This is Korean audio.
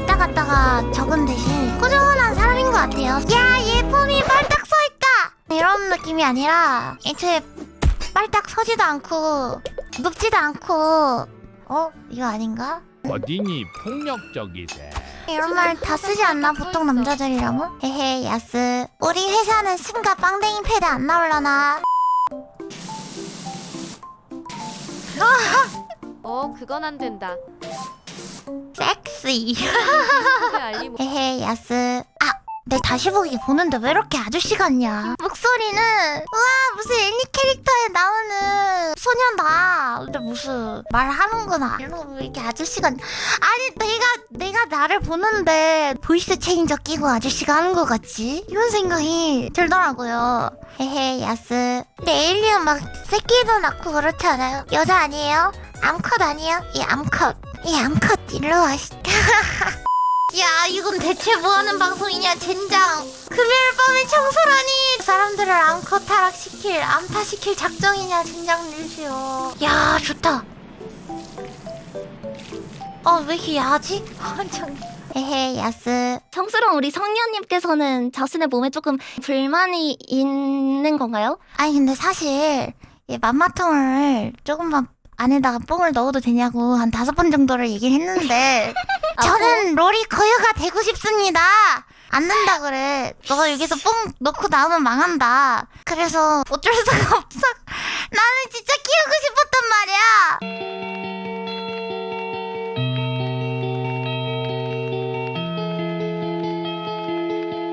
왔다 갔다가 적은 대신 꾸준한 사람인 것 같아요. 야, 예쁨이 빨딱 서 있다! 이런 느낌이 아니라, 애초에 빨딱 서지도 않고, 눕지도 않고, 어? 이거 아닌가? 어디니 폭력적이세 이런 말 다 쓰지 않나 보통 남자들이라면? 헤헤 야스 우리 회사는 심가 빵댕이 패드 안 나올라나 어 그건 안 된다. 섹시. 헤헤 야스 아! 내 다시 보기 보는데 왜 이렇게 아저씨 같냐 목소리는 우와 무슨 애니 캐릭터에 나오는 소녀다 근데 무슨 말하는구나 이러고 왜 이렇게 아저씨 같냐 아니 내가 내가 나를 보는데 보이스 체인저 끼고 아저씨가 하는 것 같지? 이런 생각이 들더라고요 헤헤 야스 근데 에일리언 막 새끼도 낳고 그렇지 않아요? 여자 아니에요? 암컷 아니에요? 이 암컷 이 암컷 일로 와 씨. 야 이건 대체 뭐하는 방송이냐 젠장 금요일 밤에 청소라니 사람들을 암컷 타락시킬 암타시킬 작정이냐 젠장 뉴시오 야 좋다 어왜 이렇게 야하지? 완전 에헤 야스 성스러운 우리 성녀님께서는 자신의 몸에 조금 불만이 있는 건가요? 아니 근데 사실 이 맘마통을 조금만 안에다가 뽕을 넣어도 되냐고 한 다섯 번 정도를 얘기를 했는데 저는 아, 뭐? 롤이 거유가 되고 싶습니다. 안 된다 그래. 너가 여기서 뽕 넣고 나오면 망한다. 그래서 어쩔 수가 없어. 나는 진짜 키우고 싶었단 말이야.